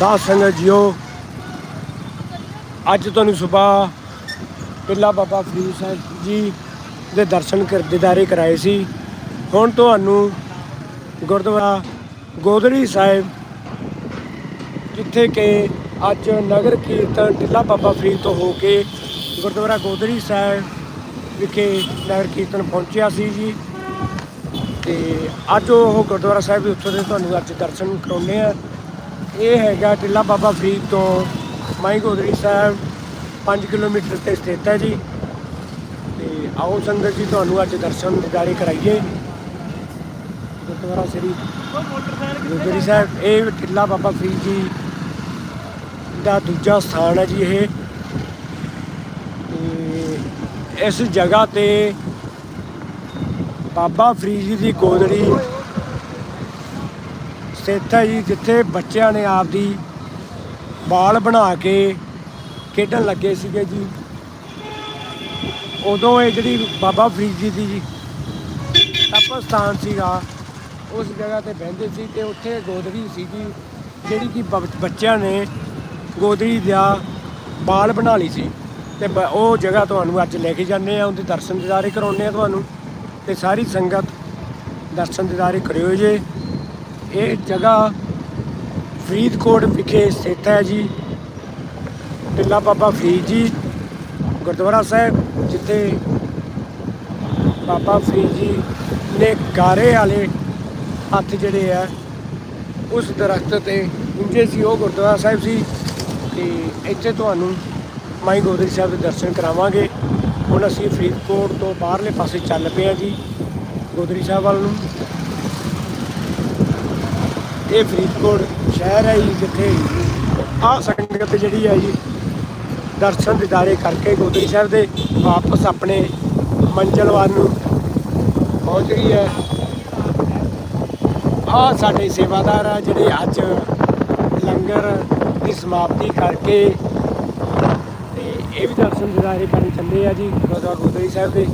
ਸਾਧ ਸੰਗਤ ਜੀਓ, ਅੱਜ ਤੁਹਾਨੂੰ ਸਵੇਰ ਪਿੱਲਾ ਬਾਬਾ ਫਰੀਦ ਸਾਹਿਬ ਜੀ ਦੇ ਦਰਸ਼ਨ ਕਰ ਦੀਦਾਰੇ ਕਰਾਏ ਸੀ। ਹੁਣ ਤੁਹਾਨੂੰ ਗੁਰਦੁਆਰਾ ਗੋਦੜੀ ਸਾਹਿਬ, ਜਿੱਥੇ ਕਿ ਅੱਜ ਨਗਰ ਕੀਰਤਨ ਟਿੱਲਾ ਬਾਬਾ ਫਰੀਦ ਤੋਂ ਹੋ ਕੇ ਗੁਰਦੁਆਰਾ ਗੋਦੜੀ ਸਾਹਿਬ ਵਿਖੇ ਨਗਰ ਕੀਰਤਨ ਪਹੁੰਚਿਆ ਸੀ ਜੀ। ਤੇ ਅੱਜ ਉਹ ਗੁਰਦੁਆਰਾ ਸਾਹਿਬ ਦੇ ਉੱਥੋਂ ਦੇ ਤੁਹਾਨੂੰ ਅੱਜ ਦਰਸ਼ਨ ਕਰਾਉਂਦੇ ਆ। ਇਹ ਹੈਗਾ ਟਿੱਲਾ ਬਾਬਾ ਫਰੀਦ ਤੋਂ ਮਾਈ ਗੋਦਰੀ ਸਾਹਿਬ 5 ਕਿਲੋਮੀਟਰ ਤੇ ਸਥਿਤ ਹੈ ਜੀ। ਤੇ ਆਓ ਸੰਗਤ ਜੀ, ਤੁਹਾਨੂੰ ਅੱਜ ਦਰਸ਼ਨ ਦਿਦਾਰੇ ਕਰਾਈਏ। ਗੁਰਦੁਆਰਾ ਸ੍ਰੀ ਗੋਦੜੀ ਸਾਹਿਬ, ਇਹ ਟਿੱਲਾ ਬਾਬਾ ਫਰੀਦ ਜੀ ਦਾ ਦੂਜਾ ਸਥਾਨ ਹੈ ਜੀ ਇਹ। ਤੇ ਇਸ ਜਗ੍ਹਾ ਤੇ ਬਾਬਾ ਫਰੀਦ ਜੀ ਦੀ ਗੋਦੜੀ ਸਥਿਤ ਹੈ ਜੀ ਜਿੱਥੇ ਬੱਚਿਆਂ ਨੇ ਆਪਦੀ ਬਾਲ ਬਣਾ ਕੇ ਖੇਡਣ ਲੱਗੇ ਸੀਗੇ ਜੀ। ਉਦੋਂ ਇਹ ਜਿਹੜੀ ਬਾਬਾ ਫਰੀਦ ਜੀ ਦੀ ਜੀ ਤਪ ਸਥਾਨ ਸੀਗਾ, ਉਸ ਜਗ੍ਹਾ ਤੇ ਬਹਿੰਦੇ ਸੀ ਤੇ ਉੱਥੇ ਗੋਦੜੀ ਸੀਗੀ, ਜਿਹੜੀ ਕਿ ਬ- ਬੱਚਿਆਂ ਨੇ ਗੋਦੜੀ ਦਾ ਬਾਲ ਬਣਾ ਲਈ ਸੀ। ਤੇ ਬ- ਉਹ ਜਗ੍ਹਾ ਤੁਹਾਨੂੰ ਅੱਜ ਲੈ ਕੇ ਜਾਂਦੇ ਆ ਉਹਦੇ ਦਰਸ਼ਨ ਦਿਦਾਰੇ ਕਰਾਉਂਦੇ ਆ ਤੁਹਾਨੂੰ। ਤੇ ਸਾਰੀ ਸੰਗਤ ਦਰਸ਼ਨ ਦਿਦਾਰੇ ਕਰਿਓ ਜੇ। ਇਹ ਜਗ੍ਹਾ ਫਰੀਦਕੋਟ ਵਿਖੇ ਸਥਿਤ ਹੈ ਜੀ। ਟਿੱਲਾ ਬਾਬਾ ਫਰੀਦ ਜੀ, ਗੁਰਦੁਆਰਾ ਸਾਹਿਬ, ਜਿੱਥੇ ਬਾਬਾ ਫਰੀਦ ਜੀ ਨੇ ਗਾਰੇ ਵਾਲੇ ਹੱਥ ਜਿਹੜੇ ਆ, ਉਸ ਦਰਖਤ ਤੇ ਹੁੰਦੇ ਸੀ। ਉਹ ਗੁਰਦੁਆਰਾ ਸਾਹਿਬ ਸੀ ਤੇ ਇੱਥੇ ਤੁਹਾਨੂੰ ਮਾਈ ਗੋਦਰੀ ਸਾਹਿਬ ਦੇ ਦਰਸ਼ਨ ਕਰਾਵਾਂਗੇ। ਹੁਣ ਅਸੀਂ ਫਰੀਦਕੋਟ ਤੋਂ ਬਾਹਰਲੇ ਪਾਸੇ ਚੱਲ ਪਏ ਹਾਂ ਜੀ, ਗੋਦਰੀ ਸਾਹਿਬ ਵੱਲ ਨੂੰ। ਇਹ ਫਰੀਦਕੋਟ ਸ਼ਹਿਰ ਹੈ ਜੀ, ਜਿੱਥੇ ਆ ਸੰਗਤ ਜਿਹੜੀ ਹੈ ਜੀ, ਦਰਸ਼ਨ ਦਿਦਾਰੇ ਕਰਕੇ ਗੋਦਰੀ ਸਾਹਿਬ ਦੇ ਵਾਪਸ ਆਪਣੇ ਮੰਜ਼ਿਲ ਵੱਲ ਨੂੰ ਪਹੁੰਚ ਰਹੀ ਹੈ। ਆ ਸਾਡੇ ਸੇਵਾਦਾਰ ਆ ਜਿਹੜੇ ਅੱਜ ਲੰਗਰ ਦੀ ਸਮਾਪਤੀ ਕਰਕੇ ਤੇ ਇਹ ਵੀ ਦਰਸ਼ਨ ਦਿਦਾਰੇ ਕਰਨ ਚੱਲੇ ਆ ਜੀ, ਗੁਰਦੁਆਰਾ ਗੋਦਰੀ ਸਾਹਿਬ ਦੇ।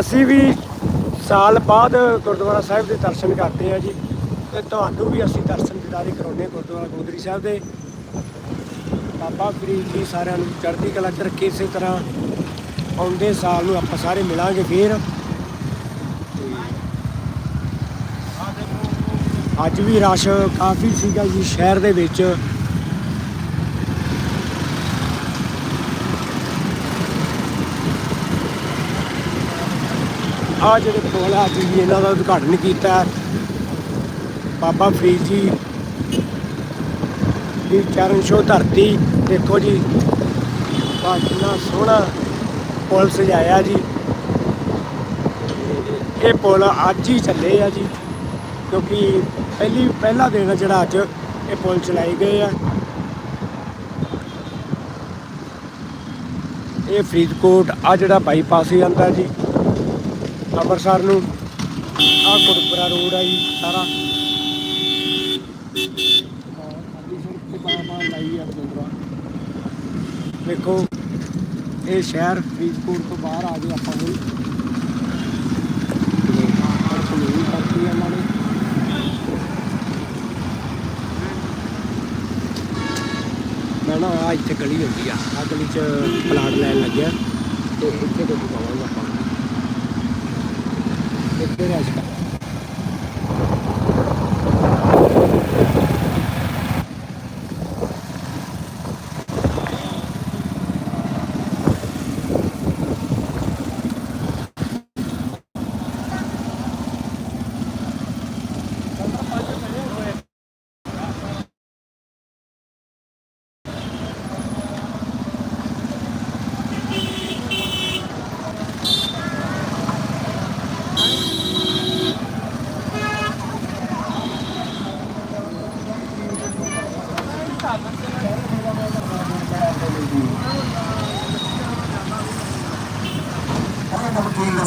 ਅਸੀਂ ਵੀ ਸਾਲ ਬਾਅਦ ਗੁਰਦੁਆਰਾ ਸਾਹਿਬ ਦੇ ਦਰਸ਼ਨ ਕਰਦੇ ਆ ਜੀ। ਤੇ ਤੁਹਾਨੂੰ ਵੀ ਅਸੀਂ ਦਰਸ਼ਨ ਦਿਦਾਰੇ ਕਰਾਉਂਦੇ ਹਾਂ ਗੁਰਦੁਆਰਾ ਗੋਦਰੀ ਸਾਹਿਬ ਦੇ। ਬਾਬਾ ਫਰੀਦ ਜੀ ਸਾਰਿਆਂ ਨੂੰ ਚੜ੍ਹਦੀ ਕਲਾ ਚ ਰੱਖੇ ਇਸੇ ਤਰ੍ਹਾਂ ਆਉਂਦੇ ਸਾਲ ਨੂੰ ਆਪਾਂ ਸਾਰੇ ਮਿਲਾਂਗੇ ਫੇਰ। ਅੱਜ ਵੀ ਰਸ਼ ਕਾਫੀ ਸੀਗਾ ਜੀ ਸ਼ਹਿਰ ਦੇ ਵਿੱਚ। ਆ ਜਿਹੜੇ ਪੁਲ ਆ ਅੱਜ ਜੀ, ਇਹਨਾਂ ਦਾ ਉਦਘਾਟਨ ਕੀਤਾ। ਬਾਬਾ ਫਰੀਦ ਜੀ ਦੀ ਚਰਨ ਛੋਹ ਧਰਤੀ। ਦੇਖੋ ਜੀ ਬਾ ਕਿੰਨਾ ਸੋਹਣਾ ਪੁਲ ਸਜਾਇਆ ਜੀ। ਇਹ ਪੁਲ ਅੱਜ ਹੀ ਚੱਲੇ ਆ ਜੀ, ਕਿਉਂਕਿ ਪਹਿਲੀ, ਪਹਿਲਾ ਦਿਨ ਆ ਜਿਹੜਾ ਅੱਜ ਇਹ ਪੁਲ ਚਲਾਏ ਗਏ ਆ। ਇਹ ਫਰੀਦਕੋਟ ਆ ਜਿਹੜਾ ਬਾਈਪਾਸ ਹੀ ਜਾਂਦਾ ਜੀ, ਅੰਮ੍ਰਿਤਸਰ ਨੂੰ। ਆ ਕੋਟਪੁਰਾ ਰੋਡ ਆ ਜੀ, ਸਾਰਾ। ਦੇਖੋ, ਇਹ ਸ਼ਹਿਰ ਫਰੀਦਕੋਟ ਤੋਂ ਬਾਹਰ ਆ ਗਏ ਆਪਾਂ ਹੁਣ। ਸੜਕ ਨਹੀਂ ਕਰਤੀ ਇਹਨਾਂ ਨੇ ਮੈਂ ਨਾ ਆ ਇੱਥੇ ਗਲੀ ਹੁੰਦੀ ਆ ਆ ਗਲੀ ਚ ਪਲਾਟ ਲੈਣ ਲੱਗਿਆ। ਤੇ ਇੱਥੇ ਤੋਂ ਪਾਵਾਂਗੇ ਆਪਾਂ। ਇੱਥੇ ਰਹਿ ਜਾ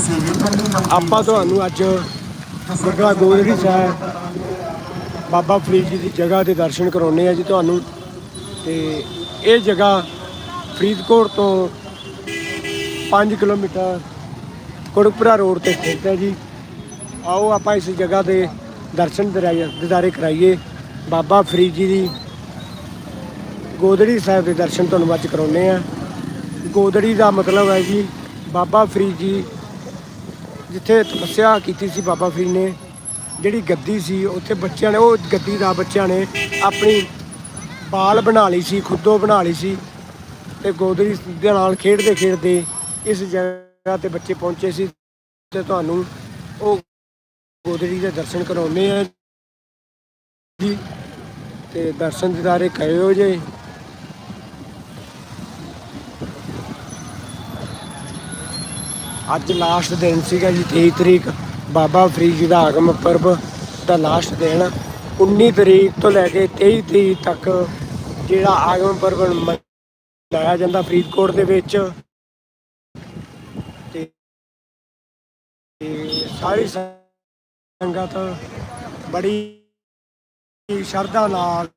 ਆਪਾਂ ਤੁਹਾਨੂੰ ਅੱਜ ਗੁਰਦੁਆਰਾ ਗੋਦੜੀ ਸਾਹਿਬ, ਬਾਬਾ ਫਰੀਦ ਜੀ ਦੀ ਜਗ੍ਹਾ ਦੇ ਦਰਸ਼ਨ ਕਰਾਉਣੇ ਆ ਜੀ ਤੁਹਾਨੂੰ। ਤੇ ਇਹ ਜਗ੍ਹਾ ਫਰੀਦਕੋਟ ਤੋਂ 5 ਕਿਲੋਮੀਟਰ ਕੋਟਕਪੁਰਾ ਰੋਡ ਤੇ ਸਥਿਤ ਹੈ ਜੀ। ਆਓ ਆਪਾਂ ਇਸ ਜਗ੍ਹਾ ਦੇ ਦਰਸ਼ਨ ਦਿਦਾਰੇ ਕਰਾਈਏ। ਬਾਬਾ ਫਰੀਦ ਜੀ ਦੀ ਗੋਦੜੀ ਸਾਹਿਬ ਦੇ ਦਰਸ਼ਨ ਤੁਹਾਨੂੰ ਅੱਜ ਕਰਾਉਨੇ ਆ ਗੋਦੜੀ ਦਾ ਮਤਲਬ ਹੈ ਜੀ, ਬਾਬਾ ਫਰੀਦ ਜੀ ਜਿੱਥੇ ਤਪੱਸਿਆ ਕੀਤੀ ਸੀ ਬਾਬਾ ਫਰੀਦ ਨੇ, ਜਿਹੜੀ ਗੱਦੀ ਸੀ, ਉੱਥੇ ਬੱਚਿਆਂ ਨੇ, ਉਹ ਗੱਦੀ ਦਾ ਬੱਚਿਆਂ ਨੇ ਆਪਣੀ ਬਾਲ ਬਣਾ ਲਈ ਸੀ, ਖੁੱਦੋ ਬਣਾ ਲਈ ਸੀ ਤੇ ਗੋਦਰੀ ਦੇ ਨਾਲ ਖੇਡਦੇ ਖੇਡਦੇ ਇਸ ਜਗ੍ਹਾ ਤੇ ਬੱਚੇ ਪਹੁੰਚੇ ਸੀ ਤੇ ਤੁਹਾਨੂੰ ਉਹ ਗੋਦਰੀ ਦੇ ਦਰਸ਼ਨ ਕਰਾਉਨੇ ਆ ਜੀ। ਤੇ ਦਰਸ਼ਨ ਦਿਦਾਰੇ ਕਰਿਓ ਜੇ। ਅੱਜ ਲਾਸਟ ਦਿਨ ਸੀਗਾ ਜੀ 23 ਤਰੀਕ, ਬਾਬਾ ਫਰੀਦ ਜੀ ਦਾ ਆਗਮ ਪਰਬ ਦਾ ਲਾਸਟ ਦਿਨ 19 ਤਰੀਕ ਤੋਂ ਲੈ ਕੇ 23 ਤਰੀਕ ਤੱਕ ਜਿਹੜਾ ਆਗਮ ਪੁਰਬ ਮਨਾਇਆ ਜਾਂਦਾ ਫਰੀਦਕੋਟ ਦੇ ਵਿੱਚ। ਤੇ ਤੇ ਸਾਰੀ ਸੰਗਤ ਬੜੀ ਸ਼ਰਧਾ ਨਾਲ